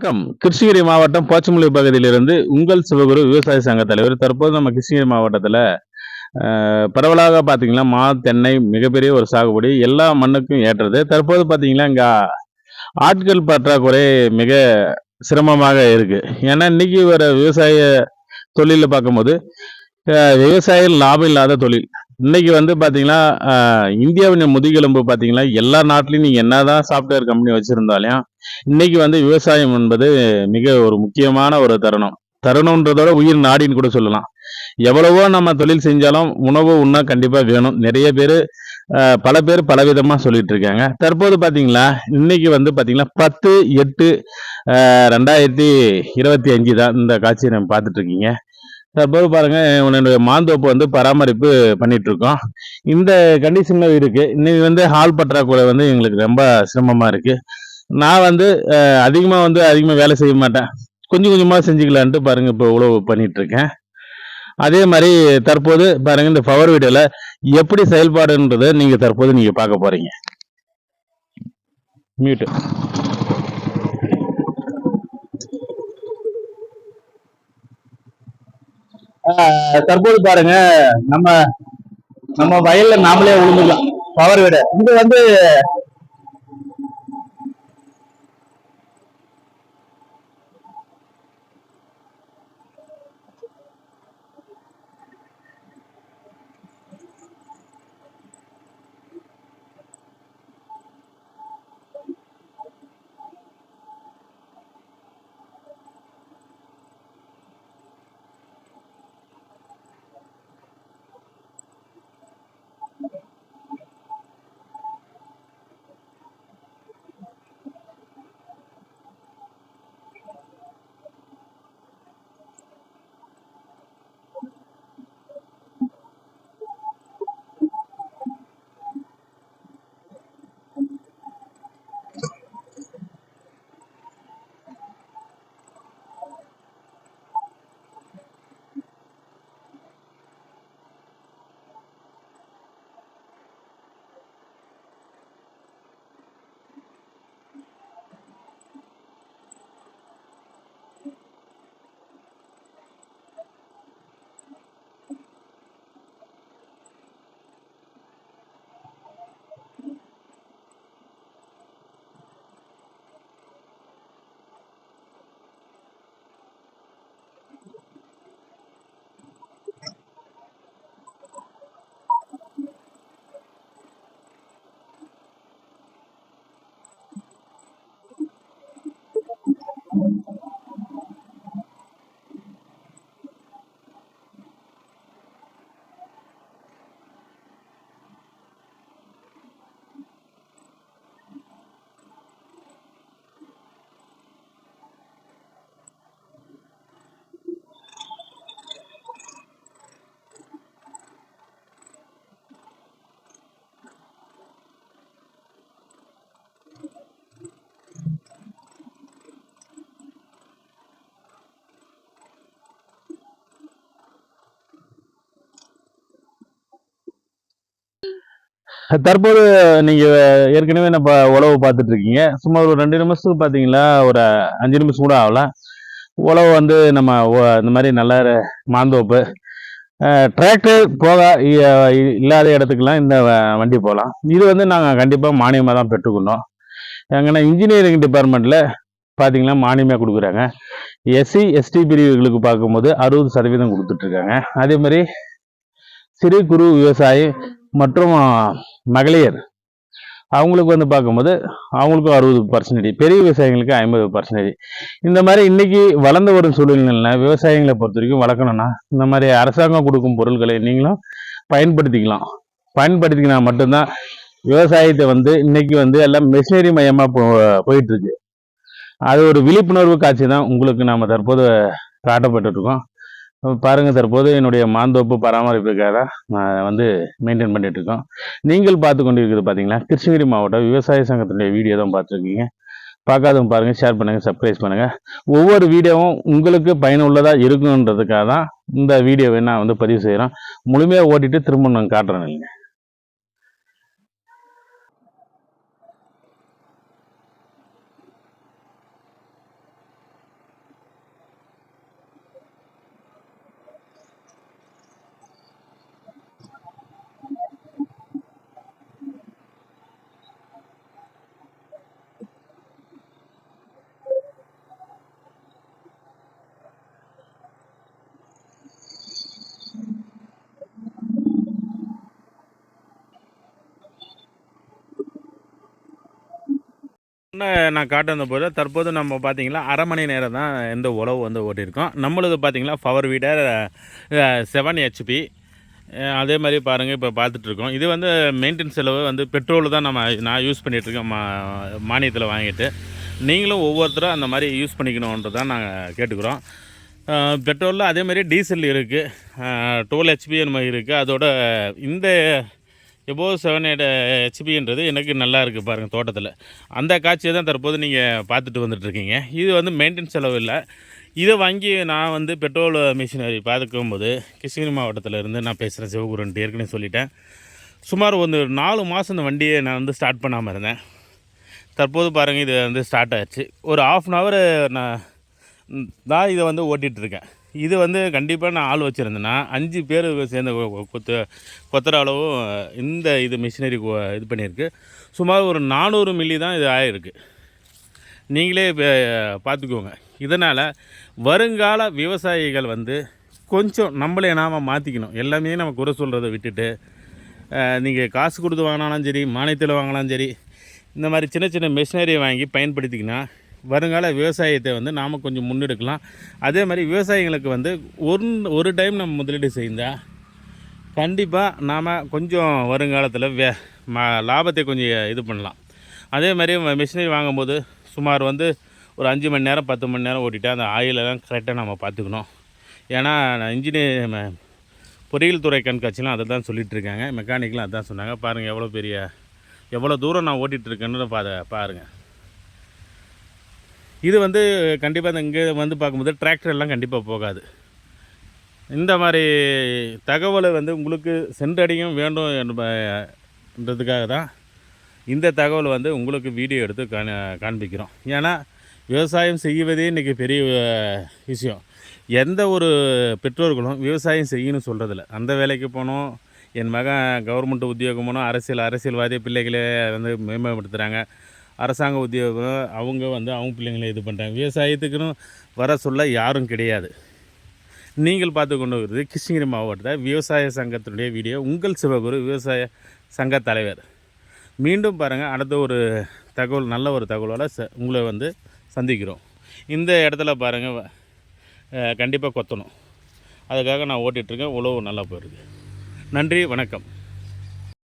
வணக்கம். கிருஷ்ணகிரி மாவட்டம் போச்சமல்லி பகுதியிலிருந்து உங்கள் சிவகுரு விவசாய சங்க தலைவர். தற்போது நம்ம கிருஷ்ணகிரி மாவட்டத்தில் பரவலாக பார்த்தீங்கன்னா மா தென்னை மிகப்பெரிய ஒரு சாகுபடி எல்லா மண்ணுக்கும் ஏற்றது. தற்போது பார்த்தீங்கன்னா இங்கே ஆட்கள் பற்றாக்குறை மிக சிரமமாக இருக்குது ஏன்னா இன்றைக்கி வர விவசாய தொழிலில் பார்க்கும்போது விவசாயம் லாபம் இல்லாத தொழில். இன்னைக்கு வந்து பார்த்தீங்கன்னா இந்தியாவின் முதுகெலும்பு பார்த்தீங்கன்னா எல்லா நாட்டிலையும் நீங்கள் என்ன தான் சாஃப்ட்வேர் கம்பெனி வச்சுருந்தாலையும் இன்னைக்கு வந்து விவசாயம் என்பது மிக ஒரு முக்கியமான ஒரு தருணம். தருணம்ன்றதோட உயிர் நாடின்னு கூட சொல்லலாம். எவ்வளவோ நம்ம தொழில் செஞ்சாலும் உணவு உண்ணா கண்டிப்பா வேணும். நிறைய பேர் பல பேர் பலவிதமா சொல்லிட்டு இருக்காங்க. தற்போது பாத்தீங்களா? இன்னைக்கு வந்து பாத்தீங்கன்னா பத்து எட்டு ரெண்டாயிரத்தி இருபத்தி அஞ்சு தான் இந்த காட்சியை நம்ம பார்த்துட்டு இருக்கீங்க. தற்போது பாருங்க உன்னுடைய மாந்தோப்பு வந்து பராமரிப்பு பண்ணிட்டு இருக்கோம். இந்த கண்டிஷன்ல இருக்கு. இன்னைக்கு வந்து ஹால் பற்றாக்குறை வந்து எங்களுக்கு ரொம்ப சிரமமா இருக்கு. நான் வந்து அதிகமாக வந்து அதிகமாக வேலை செய்ய மாட்டேன். கொஞ்சம் கொஞ்சமாக செஞ்சுக்கலான்ட்டு பாருங்கள் இப்போ உழவு பண்ணிகிட்ருக்கேன் அதே மாதிரி தற்போது பாருங்கள் இந்த பவர் வீடியோவில் எப்படி செயல்பாடுன்றதை நீங்கள் தற்போது நீங்கள் பார்க்க போகிறீங்க மியூட்டு தற்போது பாருங்க நம்ம நம்ம வயல்ல நாமளே உழுந்துக்கலாம் பவர் வீடு இங்க வந்து தற்போது நீங்க ஏற்கனவே நம்ம உழவு பார்த்துட்டு இருக்கீங்க சும்மா ஒரு ரெண்டு நிமிஷத்துக்கு பாத்தீங்களா ஒரு அஞ்சு நிமிஷம் கூட ஆகல. உழவு வந்து நம்ம இந்த மாதிரி நல்ல மாந்தோப்பு. டிராக்டர் போக இ- இல்லாத இடத்துக்குலாம் இந்த வ- வண்டி போகலாம். இது வந்து நாங்கள் கண்டிப்பாக மானியமாக தான் பெற்றுக்கணும் எங்கன்னா இன்ஜினியரிங் டிபார்ட்மெண்ட்டில் பார்த்தீங்கன்னா மானியமாக கொடுக்குறாங்க. எஸ்சி எஸ்டி பிரிவுகளுக்கு பார்க்கும்போது அறுபது சதவீதம் கொடுத்துட்ருக்காங்க. அதே மாதிரி சிறு குறு விவசாயி மற்றும் மகளிர். அவங்களுக்கு வந்து பார்க்கும்போது அவங்களுக்கும் அறுபது பர்சன்டேஜ் பெரிய விவசாயிகளுக்கு ஐம்பது பர்சன்டேஜ் இந்த மாதிரி இன்னைக்கு வளர்ந்து வரும் சூழ்நிலையில் விவசாயிகளை பொறுத்த வரைக்கும் வளர்க்கணும்னா இந்த மாதிரி அரசாங்கம் கொடுக்கும் பொருட்களை நீங்களும் பயன்படுத்திக்கலாம். பயன்படுத்திக்கினா மட்டும்தான் விவசாயத்தை வந்து இன்னைக்கு வந்து எல்லாம் மிஷினரி மையமாக போ போயிட்டுருக்கு அது ஒரு விழிப்புணர்வு காட்சி தான் உங்களுக்கு நாம் தற்போது காட்டப்பட்டுருக்கோம் பாருங்கள் தற்போது என்னுடைய மாந்தோப்பு பராமரிப்புக்காக தான் நான் வந்து மெயின்டைன் பண்ணிகிட்ருக்கோம் நீங்கள் பார்த்து கொண்டிருக்கிறது பார்த்தீங்களா கிருஷ்ணகிரி மாவட்டம் விவசாய சங்கத்தினுடைய வீடியோ தான் பார்த்துருக்கீங்க. பார்க்காதவங்க பாருங்கள் ஷேர் பண்ணுங்கள் சப்ஸ்கிரைப் பண்ணுங்கள் ஒவ்வொரு வீடியோவும் உங்களுக்கு பயனுள்ளதாக இருக்குன்றதுக்காக தான் இந்த வீடியோவை நான் வந்து பதிவு செய்கிறேன் முழுமையாக ஓட்டிட்டு திரும்ப நான் காட்டுறேன் இல்லைங்க. நான் காட்ட வந்த போது தற்போது நம்ம பார்த்திங்கன்னா அரை மணி நேரம் தான் இந்த உழவு வந்து ஓட்டியிருக்கோம். நம்மளது பார்த்தீங்களா பவர் வீடர் செவன் ஹெச்பி அதே மாதிரி பாருங்கள் இப்போ பார்த்துட்ருக்கோம் இது வந்து மெயின்டெனன்ஸ் செலவு வந்து பெட்ரோல் தான் நம்ம நான் யூஸ் பண்ணிகிட்ருக்கேன் மா மானியத்தில் வாங்கிட்டு. நீங்களும் ஒவ்வொருத்தரும் அந்த மாதிரி யூஸ் பண்ணிக்கணுன்றதான் நாங்கள் கேட்டுக்கிறோம். பெட்ரோலில் அதே மாதிரி டீசல் இருக்குது டுவெல் ஹெச்பி நம்ம இருக்குது அதோட இந்த எபோ செவன் எயிட் ஹெச்பின்றது எனக்கு நல்லா இருக்குது பாருங்கள் தோட்டத்தில். அந்த காட்சியை தான் தற்போது நீங்கள் பார்த்துட்டு வந்துட்டுருக்கீங்க. இது வந்து மெயின்டெனன்ஸ் செலவு இல்லை. இதை வாங்கி நான் வந்து பெட்ரோல் மிஷினரி போது கிருஷ்ணகிரி மாவட்டத்தில் இருந்து நான் பேசுகிறேன் சிவகுருன்ட்டு ஏற்கனவே சொல்லிட்டேன். சுமார் ஒரு நாலு மாதம் இந்த வண்டியை நான் வந்து ஸ்டார்ட் பண்ணாமல் இருந்தேன். தற்போது பாருங்கள் இது வந்து ஸ்டார்ட் ஆச்சு. ஒரு ஆஃப் அன் ஹவர் நான் தான் இதை வந்து ஓட்டிகிட்டு இருக்கேன் இது வந்து கண்டிப்பாக நான் ஆள் வச்சுருந்தேன்னா அஞ்சு பேர் சேர்ந்த கொ- கொத்து கொத்துற அளவும் இந்த இது மிஷினரி இது பண்ணியிருக்கு. சுமார் ஒரு நானூறு மில்லி தான் இது ஆகிருக்கு நீங்களே பார்த்துக்கோங்க இதனால் வருங்கால விவசாயிகள் வந்து கொஞ்சம் நம்மளே நாம் மாற்றிக்கணும் எல்லாமே நம்ம குறை சொல்கிறத விட்டுட்டு நீங்கள் காசு கொடுத்து வாங்கினாலும் சரி மானியத்தில் வாங்கினாலும் சரி இந்த மாதிரி சின்ன சின்ன மிஷினரியை வாங்கி பயன்படுத்திக்கினா வருங்கால விவசாயத்தை வந்து நாம் கொஞ்சம் முன்னெடுக்கலாம். அதே மாதிரி விவசாயிகளுக்கு வந்து ஒரு ஒரு டைம் நம்ம முதலீடு செய்தால் கண்டிப்பாக நாம் கொஞ்சம் வருங்காலத்தில் வே ம லாபத்தை கொஞ்சம் இது பண்ணலாம். அதே மாதிரி மிஷினரி வாங்கும்போது சுமார் வந்து ஒரு அஞ்சு மணி நேரம் பத்து மணி நேரம் ஓட்டிட்டு அந்த ஆயிலெல்லாம் கரெக்டாக நம்ம பார்த்துக்கணும். ஏன்னா இன்ஜினியர் பொறியியல் துறை கண்காட்சிலாம் அதை தான் சொல்லிகிட்ருக்காங்க மெக்கானிக்கெலாம் அதான் சொன்னாங்க. பாருங்கள் எவ்வளோ பெரிய எவ்வளோ தூரம் நான் ஓட்டிகிட்டு இருக்கேன்னு பா பாருங்கள் இது வந்து கண்டிப்பாக இந்த இங்கே வந்து பார்க்கும்போது டிராக்டர் எல்லாம் கண்டிப்பாக போகாது. இந்த மாதிரி தகவலை வந்து உங்களுக்கு சென்றடையும் வேண்டும் என்பதுக்காக தான் இந்த தகவலை வந்து உங்களுக்கு வீடியோ எடுத்து காண காண்பிக்கிறோம். ஏன்னா விவசாயம் செய்வதே இன்றைக்கி பெரிய விஷயம். எந்த ஒரு பெற்றோர்களும் விவசாயம் செய்யணும்னு சொல்கிறதில்ல அந்த வேலைக்கு போனோம் என் மகன் கவர்மெண்ட் உத்தியோகம் போனோம் அரசியல் அரசியல்வாதி பிள்ளைகளே வந்து மேம்படுத்துகிறாங்க அரசாங்க உத்தியோகம் அவங்க வந்து அவங்க பிள்ளைங்களை இது பண்ணுறாங்க விவசாயத்துக்குன்னு வர சொல்ல யாரும் கிடையாது. நீங்கள் பார்த்து கொண்டு வருது கிருஷ்ணகிரி மாவட்டத்தை விவசாய சங்கத்தினுடைய வீடியோ. உங்கள் சிவகுரு விவசாய சங்க தலைவர். மீண்டும் பாருங்கள் அடுத்த ஒரு தகவல் நல்ல ஒரு தகவலோட ச உங்களை வந்து சந்திக்கிறோம். இந்த இடத்துல பாருங்கள் கண்டிப்பாக கொத்தணும். அதுக்காக நான் ஓட்டிகிட்ருக்கேன் உழவு நல்லா போயிருக்கு. நன்றி வணக்கம்.